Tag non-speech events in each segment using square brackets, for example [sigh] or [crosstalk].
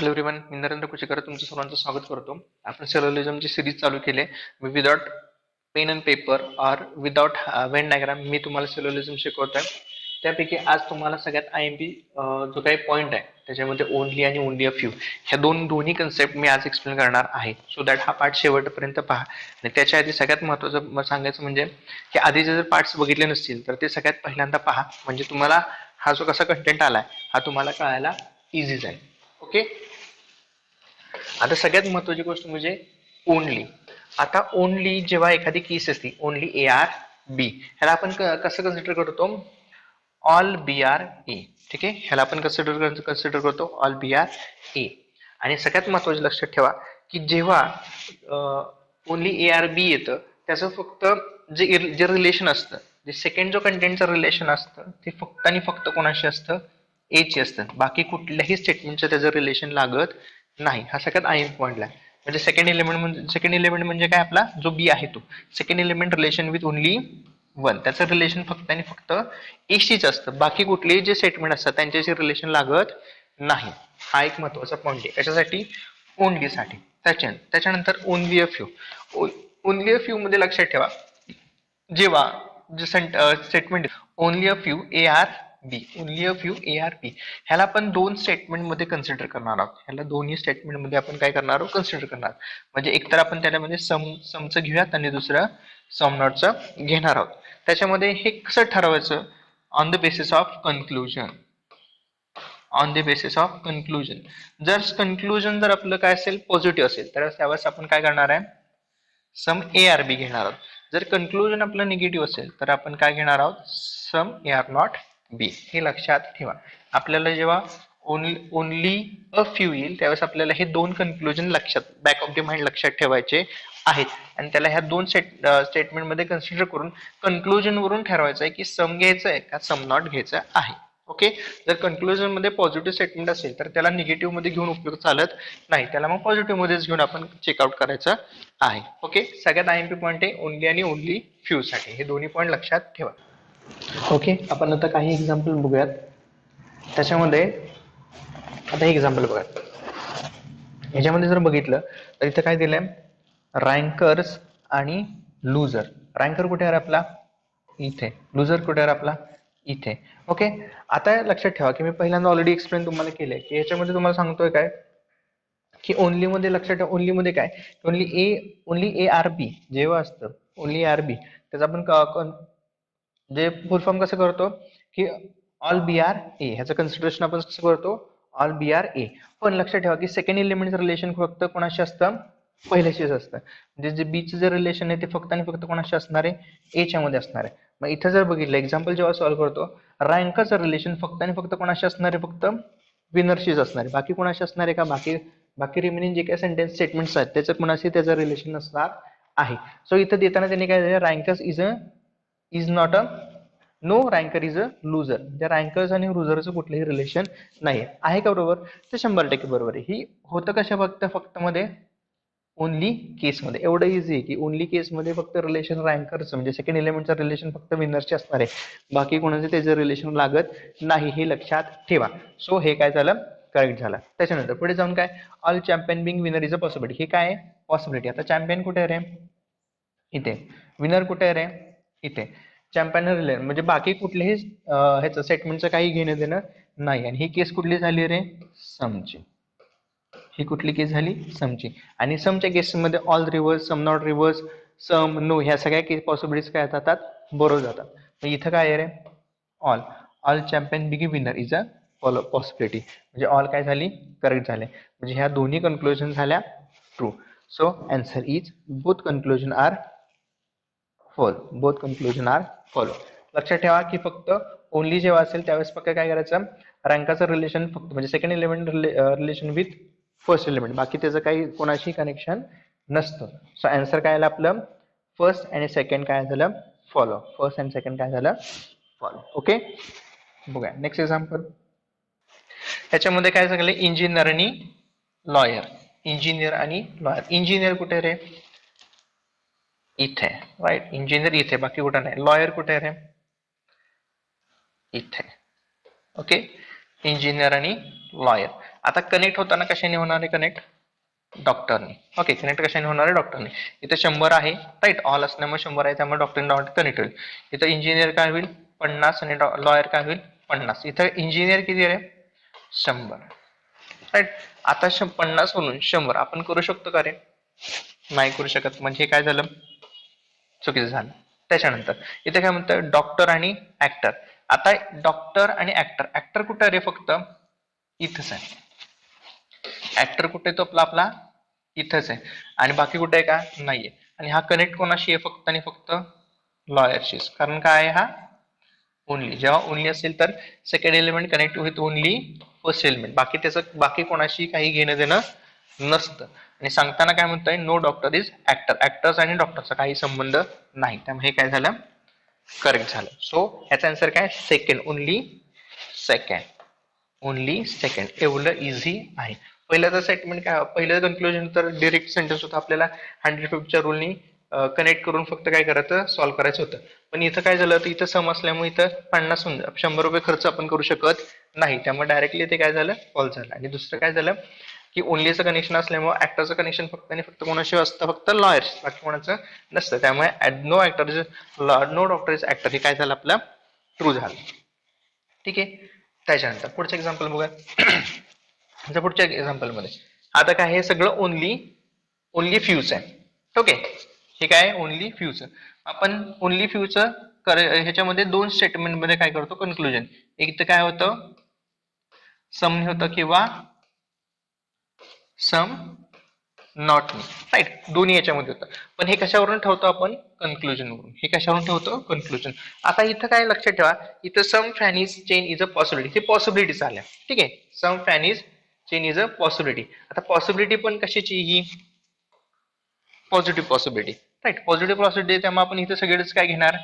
Hello everyone मी नरेंद्र कुचेकर तुमचं सर्वांचं स्वागत करतो. आपण सेलोलिझमचे सिरीज चालू केली. आहे without pen and paper or without Venn diagram मी तुम्हाला सेरोलिझम शिकवतोय. त्यापैकी आज तुम्हाला सगळ्यात आय एम पी जो काही पॉईंट आहे त्याच्यामध्ये ओनली आणि ओनली अ फ्यू ह्या दोन दोन्ही कन्सेप्ट मी आज एक्सप्लेन करणार आहे. सो दॅट हा पार्ट शेवटपर्यंत पहा. आणि त्याच्या आधी सगळ्यात महत्त्वाचं सांगायचं म्हणजे की आधीचे जर पार्ट्स बघितले नसतील तर ते सगळ्यात पहिल्यांदा पहा. म्हणजे तुम्हाला हा जो कसा कंटेंट आलाय हा तुम्हाला कळायला इझी जाईल. ओके आता सगळ्यात महत्वाची गोष्ट म्हणजे ओनली आता ओनली जेव्हा एखादी केस असते ओनली ए आर बी ह्याला आपण कसं कन्सिडर करतो? ऑल बी आर ए ठीक आहे? ह्याला आपण कन्सिडर कन्सिडर करतो ऑल बी आर ए आणि सगळ्यात महत्वाचं लक्षात ठेवा की जेव्हा ओनली ए आर बी येतं त्याचं फक्त जे जे रिलेशन असतं जे सेकंड जो कंटेंटचं रिलेशन असतं ते फक्त आणि फक्त कोणाशी असतं? एची असतं. बाकी कुठल्याही स्टेटमेंटचं त्याचं रिलेशन लागत नाही हा सगळ्यात आय पॉईंटला आहे. म्हणजे सेकंड एलिमेंट म्हणजे सेकंड एलिमेंट म्हणजे काय आपला? जो बी आहे तो. Second element relation with only one त्याचं रिलेशन फक्त आणि फक्त एशीच असतं. बाकी कुठलेही जे स्टेटमेंट असतात त्यांच्याशी रिलेशन लागत नाही. हा एक महत्त्वाचा पॉईंट आहे. त्याच्यासाठी ओनलीसाठी त्याच्या त्याच्यानंतर only a few only a few मध्ये लक्षात ठेवा. जेव्हा जे Saint statement only a few A R B only a few A R B ह्याला आपण दोन स्टेटमेंटमध्ये कन्सिडर करणार आहोत. ह्याला दोन्ही स्टेटमेंटमध्ये आपण काय करणार आहोत? कन्सिडर करणार म्हणजे म्हणजे एकतर आपण त्याच्यामध्ये सम समचं घेऊयात आणि दुसरं सम नॉटचं घेणार आहोत. त्याच्यामध्ये हे कसं ठरवायचं? On the basis of conclusion on the basis of conclusion जर कन्क्लुजन जर आपलं काय असेल? पॉझिटिव्ह असेल. तर त्यावेळेस आपण काय करणार आहे? सम ए आर बी घेणार आहोत. जर कन्क्लुजन आपलं निगेटिव्ह असेल तर आपण काय घेणार आहोत? सम ए आर नॉट बी हे लक्षात ठेवा. आपल्याला जेव्हा ओनली अ फ्यू येईल त्यावेळेस आपल्याला हे दोन कन्क्लुजन लक्षात बॅक ऑफ द माइंड लक्षात ठेवायचे आहेत. आणि त्याला ह्या दोन सेट स्टेटमेंटमध्ये कन्सिडर करून कन्क्लुजन वरून ठरवायचं आहे की सम घ्यायचं आहे का सम नॉट घ्यायचं आहे. ओके जर कन्क्लुजनमध्ये पॉझिटिव्ह स्टेटमेंट असेल तर त्याला निगेटिव्हमध्ये घेऊन उपयोग चालत नाही. त्याला मग पॉझिटिव्ह मध्येच घेऊन आपण चेकआउट करायचं आहे. ओके सगळ्यात आय एम पी पॉईंट आहे ओनली आणि ओनली फ्यू साठी. हे दोन्ही पॉईंट लक्षात ठेवा. ओके आपण आता काही एक्झाम्पल बघूयात. त्याच्यामध्ये आता हे एक्झाम्पल बघा. ह्याच्यामध्ये जर बघितलं तर इथं काय दिलंय? रँकर्स आणि लूजर रँकर कुठे आहे आपला? इथे. लूजर कुठे आहे आपला? इथे. ओके आता लक्षात ठेवा की मी पहिल्यांदा ऑलरेडी एक्सप्लेन तुम्हाला केलंय की याच्यामध्ये तुम्हाला सांगतोय काय? की ओनली मध्ये लक्षात ठेवा ओनली मध्ये काय? Only A only A R B जेव्हा असतं ओनली आर बी त्याचा आपण क- जे फुल फॉर्म कसं करतो? की ऑल बी आर ए ह्याचं कन्सिडरेशन आपण कसं करतो? ऑल बी आर ए पण लक्षात ठेवा की सेकंड एलिमेंटचं रिलेशन फक्त कोणाशी असतं? पहिल्याशीच असतं. म्हणजे जे बीचं जे रिलेशन आहे ते फक्त आणि फक्त कोणाशी असणार आहे? एच्या मध्ये असणार आहे. मग इथं जर बघितलं एक्झाम्पल जेव्हा सॉल्व्ह करतो रँकाचं रिलेशन फक्त आणि फक्त कोणाशी असणार आहे? फक्त विनरशीच असणार आहे. बाकी कोणाशी असणार आहे का? बाकी बाकी रिमेनिंग जे काही सेंटेन्स स्टेटमेंट्स आहेत त्याचं कोणाशी त्याचं रिलेशन असणार आहे. सो इथं देताना त्यांनी काय दिलं? Rankers is a is not a no ranker is a loser त्या रँकर्स आणि लुझरचं कुठलंही रिलेशन नाही आहे का बरोबर? ते शंभर टक्के बरोबर आहे. ही होतं कशा फक्त? फक्त मध्ये ओनली केसमध्ये एवढं इझी आहे की ओनली केसमध्ये फक्त रिलेशन रँकरचं म्हणजे सेकंड एलिमेंटचं रिलेशन फक्त विनरचे असणार आहे. बाकी कोणाचं त्याचं रिलेशन लागत नाही हे लक्षात ठेवा. सो हे काय झालं? करेक्ट झालं. त्याच्यानंतर पुढे जाऊन काय? All champion being winner is a possibility हे काय आहे? पॉसिबिलिटी आता चॅम्पियन कुठे आहे रे? इथे. विनर कुठे आहे रे? इथे. चॅम्पियन रिलेशन म्हणजे बाकी कुठल्याही ह्याचं सेटमेंटचं काही घेणं देणं नाही. आणि ही केस कुठली झाली रे? समची. ही कुठली केस झाली? समची. आणि समच्या केसमध्ये all reverse some not reverse some no ह्या सगळ्या केस पॉसिबिलिटीज काय जातात बरोबर जातात. मग इथं काय आहे रे? All all champion being winner is a possibility म्हणजे ऑल काय झाली? करेक्ट झाले. म्हणजे ह्या दोन्ही कन्क्लुजन झाल्या true so answer is both conclusion are follow both conclusion are follow लक्षात ठेवा की फक्त ओनली जेव्हा असेल त्यावेळेस फक्त काय करायचं? रँकाचं रिलेशन फक्त म्हणजे second element relation with first element बाकी त्याचं काही कोणाशी कनेक्शन नसतं. सो अँसर काय आलं आपलं? फर्स्ट आणि सेकंड काय झालं? फॉलो फर्स्ट अँड सेकंड काय झालं? फॉलो ओके बघा नेक्स्ट एक्झाम्पल ह्याच्यामध्ये काय सांगले इंजिनियर आणि लॉयर इंजिनियर आणि लॉयर इंजिनियर कुठे रे? इथे राईट इंजिनियर इथे बाकी कुठं नाही. लॉयर कुठे रे? इथे. ओके इंजिनियर आणि लॉयर आता कनेक्ट होताना कशाने होणार आहे कनेक्ट डॉक्टरनी ओके कनेक्ट कशाने होणार आहे? डॉक्टरने इथं शंभर आहे राईट ऑल असल्यामुळे शंभर आहे त्यामुळे डॉक्टर डॉट कनेक्ट होईल. इथं इंजिनियर काय होईल? पन्नास आणि लॉयर काय होईल? पन्नास. इथं इंजिनियर किती आहे शंभर. राईट आता पन्नास म्हणून शंभर. आपण करू शकतो का रे? नाही करू शकत. म्हणजे काय झालं? चुकीचं झालं. त्याच्यानंतर इथे काय म्हणतं डॉक्टर आणि ऍक्टर आता डॉक्टर आणि ऍक्टर ऍक्टर कुठं आहे रे फक्त? इथंच आहे. ऍक्टर कुठे तो आपला आपला इथंच आहे. आणि बाकी कुठे आहे का? नाहीये. आणि हा कनेक्ट कोणाशी आहे फक्त आणि फक्त? लॉयरशीच कारण काय आहे हा? ओनली जेव्हा ओनली असेल तर second element connect with only first element बाकी त्याचं बाकी कोणाशी काही घेणं देणं नसतं. आणि सांगताना काय म्हणताय no doctor is actor actors आणि डॉक्टरचा काही संबंध नाही. त्यामुळे हे काय झालं? करेक्ट झालं. सो ह्याचा आन्सर काय? Second only second only second एवढं इझी आहे. पहिल्याचं स्टेटमेंट काय? पहिलं कन्क्लुजन तर डिरेक्ट सेंटेन्स होतं आपल्याला. हंड्रेड फिफ्टीच्या रूलनी कनेक्ट करून फक्त काय करायचं? सॉल्व्ह करायचं होतं. पण इथं काय झालं? तर इथं सम असल्यामुळे इथं पन्नास होऊन जा- शंभर रुपये खर्च आपण करू शकत नाही. त्यामुळे डायरेक्टली ते काय झालं? कॉल झालं. आणि दुसरं काय झालं? की ओनलीचं कनेक्शन असल्यामुळे ऍक्टरचं कनेक्शन फक्त आणि फक्त कोणाशी असतं? फक्त लॉयर्स बाकी कोणाचं नसतं. त्यामुळे no actor is no doctor is actor हे काय झालं आपलं? ट्रू झालं. ठीक आहे? त्याच्यानंतर पुढचं एक्झाम्पल बघूया. [clears throat] पुढच्या एक्झाम्पलमध्ये. आता काय हे सगळं ओनली ओनली फ्यूज आहे. ओके हे काय? ओनली फ्यूज आपण ओनली फ्यूज कर ह्याच्यामध्ये दोन स्टेटमेंटमध्ये काय करतो? कन्क्लुजन एक तर काय होतं? सम होतं किंवा सम नॉट मी राईट दोन्ही याच्यामध्ये होतं. पण हे कशावरून ठेवतो आपण? कन्क्लुजन वरून. हे कशावरून ठेवतो? कन्क्लुजन आता इथं काय लक्षात ठेवा इथं some fan is chain is a possibility हे पॉसिबिलिटी आल्या. ठीक आहे? Some fan is chain is a possibility आता पॉसिबिलिटी पण कशाची ही? Positive possibility right positive possibility त्यामुळे आपण इथं सगळेच काय घेणार?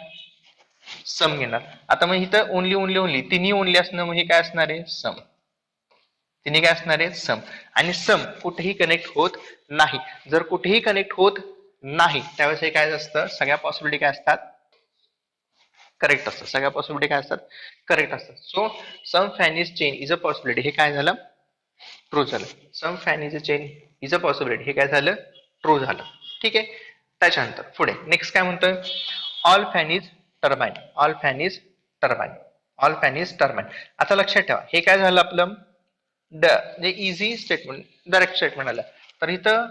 सम घेणार. आता मग इथं ओनली ओनली ओनली तिन्ही ओनली असणं मग हे काय असणार आहे? सम तिन्ही काय असणार आहे सम. आणि सम कुठेही कनेक्ट होत नाही. जर कुठेही कनेक्ट होत नाही त्यावेळेस हे काय असतं? सगळ्या पॉसिबिलिटी काय असतात? करेक्ट असतात सगळ्या पॉसिबिलिटी काय असतात? करेक्ट असतात. So some fan is chain is a possibility हे काय झालं? ट्रू झालं. Some fan is a chain is a possibility हे काय झालं? ट्रू झालं. ठीक आहे? त्याच्यानंतर पुढे. नेक्स्ट काय म्हणतोय? All fan is turbine all fan is turbine all fan is turbine आता लक्षात ठेवा. हे काय झालं आपलं? ड म्हणजे इझी स्टेटमेंट डायरेक्ट स्टेटमेंट आलं. तर इथं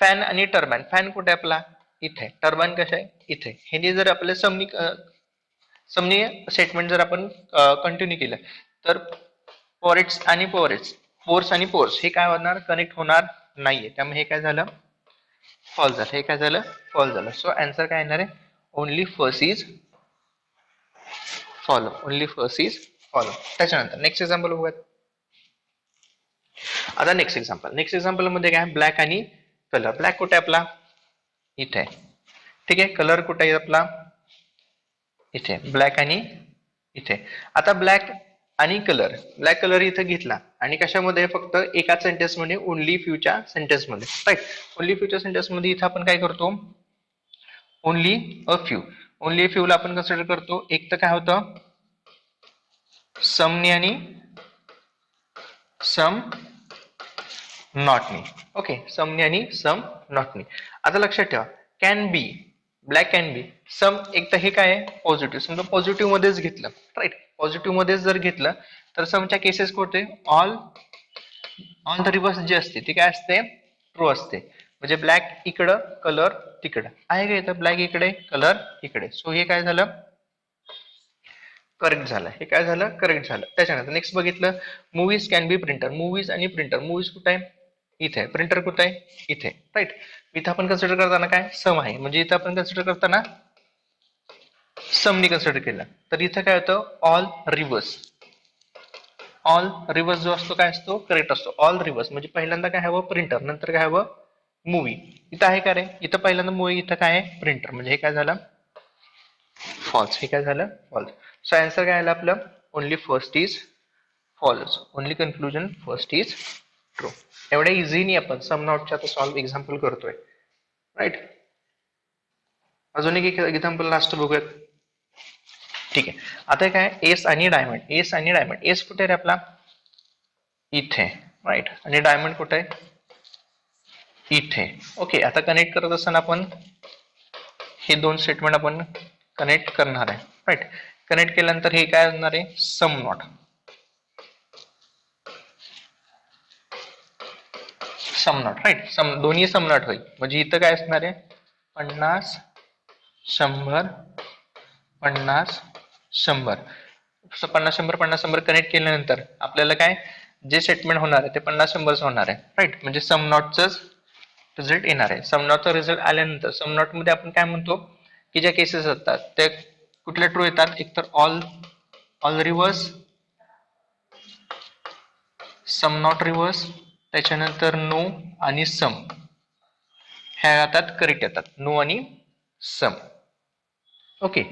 फॅन आणि टर्बाईन फॅन कुठे आपला? इथे. टर्बाईन कसं आहे इथे. हे जर आपलं समनी समनी स्टेटमेंट जर आपण कंटिन्यू केलं तर पोरेट्स आणि पोरेट्स फोर्स आणि पोर्स हे काय होणार? कनेक्ट होणार नाहीये. त्यामुळे हे काय झालं? फॉल झालं. हे काय झालं? फॉल झालं. सो आन्सर काय येणार आहे? Only first is follow only first is follow त्याच्यानंतर नेक्स्ट एक्झाम्पल बघूयात. आता नेक्स्ट एक्झाम्पल नेक्स्ट एक्झाम्पलमध्ये काय? ब्लॅक आणि कलर ब्लॅक कुठे आहे आपला? इथे. आहे. ठीक आहे? कलर कुठे आहे आपला? इथे. ब्लॅक आणि इथे. आता ब्लॅक आणि कलर ब्लॅक कलर इथं घेतला. आणि कशामध्ये? फक्त एका सेंटेन्समध्ये ओनली फ्यूच्या सेंटेन्समध्ये. राईट ओनली फ्यूच्या सेंटेन्समध्ये इथं आपण काय करतो? ओनली अ फ्यू ओनली फ्यूला आपण कन्सिडर करतो. एक तर काय होतं? समनी आणि सम नॉटनी ओके समनी आणि सम नॉटनी आता लक्षात ठेवा. Can be black can be some एक तर हे काय आहे? पॉझिटिव्ह समजा पॉझिटिव्ह मध्येच घेतलं. राईट पॉझिटिव्ह मध्येच जर घेतलं तर समच्या केसेस कोणते ऑल ऑन द रिव्हर्स जे असते ती काय असते? ट्रू असते. म्हणजे ब्लॅक इकडं कलर तिकडं. आहे का इथं ब्लॅक इकडे कलर इकडे? सो हे काय झालं? करेक्ट झालं हे काय झालं? करेक्ट झालं. त्याच्यानंतर नेक्स्ट बघितलं movies can be printer movies आणि प्रिंटर मूवीज कुठं आहे? इथे. प्रिंटर कुठं आहे? इथे. राईट इथं आपण कन्सिडर करताना काय? सम आहे. म्हणजे इथं आपण कन्सिडर करताना समनी कन्सिडर केलं. तर इथं काय होतं? ऑल रिव्हर्स ऑल रिव्हर्स जो असतो काय असतो? करेक्ट असतो. ऑल रिव्हर्स म्हणजे पहिल्यांदा काय हवं? प्रिंटर नंतर काय हवं? मूवी इथं आहे का रे? इथं पहिल्यांदा मूवी इथं काय आहे? प्रिंटर म्हणजे हे काय झालं? फॉल्स हे काय झालं? फॉल्स सो आन्सर काय आलं आपलं? Only first is false only conclusion first is true एवढ्या इझीनी आपण. सम नॉटच्या आता सॉल्व्ह एक्झाम्पल करतोय. राईट अजून एक एक्झाम्पल लास्ट बघूयात. ठीक आहे. आता काय? एस आणि डायमंड एस आणि डायमंड एस कुठे रे आपला? इथे. राईट आणि डायमंड कुठे आहे? इथे. ओके आता कनेक्ट करत असताना आपण हे दोन स्टेटमेंट आपण कनेक्ट करणार आहे. राईट कनेक्ट केल्यानंतर हे काय असणार आहे? Some not some not right some दोन्ही सम नॉट होईल. म्हणजे इथं काय असणार आहे? पन्नास शंभर पन्नास शंभर. स- पन्नास शंभर पन्नास शंभर कनेक्ट केल्यानंतर आपल्याला काय? जे स्टेटमेंट होणार आहे ते पन्नास शंभरच होणार आहे. राईट म्हणजे सम नॉटच रिझल्ट येणार आहे. सम नॉटचा रिझल्ट आल्यानंतर सम नॉटमध्ये आपण काय म्हणतो? की ज्या केसेस असतात त्या कुठल्या ट्रू येतात? एकतर all all reverse some not reverse त्याच्यानंतर नो आणि सम ह्या येतात करेक्ट येतात. नो आणि सम ओके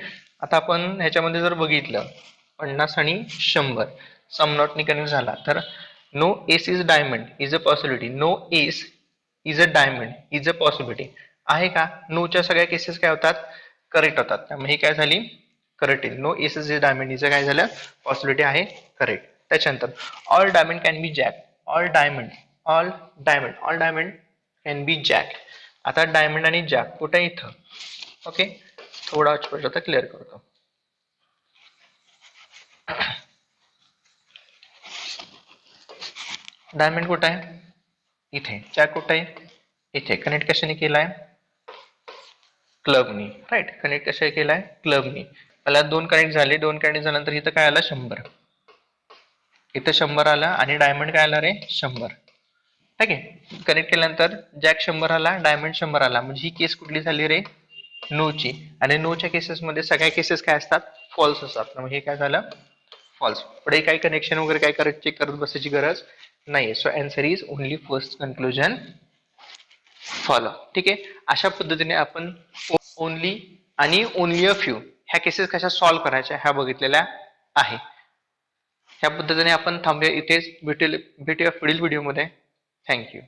आता आपण ह्याच्यामध्ये जर बघितलं पन्नास आणि शंभर सम नॉट निकनेक्ट झाला तर no S is diamond is a possibility no S is a diamond is a possibility आहे का? नोच्या सगळ्या केसेस काय होतात? करेक्ट होतात. त्यामुळे ही काय झाली? करेक्ट येईल नो एस इज डायमंड काय झालं? पॉसिबिलिटी आहे करेक्ट त्याच्यानंतर all diamond can be jack all diamond all diamond all diamond can be jack आता डायमंड आणि जॅक कुठे आहे इथं? ओके थोडा छोटा क्लिअर करतो. डायमंड कुठं आहे? इथे. जॅक कुठं आहे? इथे. कनेक्ट कशाने केलाय? क्लबनी. राईट कनेक्ट कशा केलाय? क्लबनी. मला दोन कनेक्ट झाले. दोन कनेक्ट झाल्यानंतर इथं काय आला? शंभर. इथं शंभर आला आणि डायमंड काय आला रे? शंभर. ठीक आहे? कनेक्ट केल्यानंतर जॅक शंभर आला डायमंड शंभर आला. म्हणजे ही केस कुठली झाली रे? नोची आणि नोच्या केसेसमध्ये सगळ्या केसेस काय असतात? फॉल्स असतात. मग हे काय झालं? फॉल्स पुढे काही कनेक्शन वगैरे काय करत चेक करत बसायची गरज नाहीये. So answer is only first conclusion follow ठीक आहे? अशा पद्धतीने आपण ओनली आणि ओनली अ फ्यू ह्या केसेस कशा सॉल्व्ह करायच्या ह्या बघितलेल्या आहे. ह्या पद्धतीने आपण थांबूया इथेच. भेटेल भेटूया पुढील व्हिडिओमध्ये थँक्यू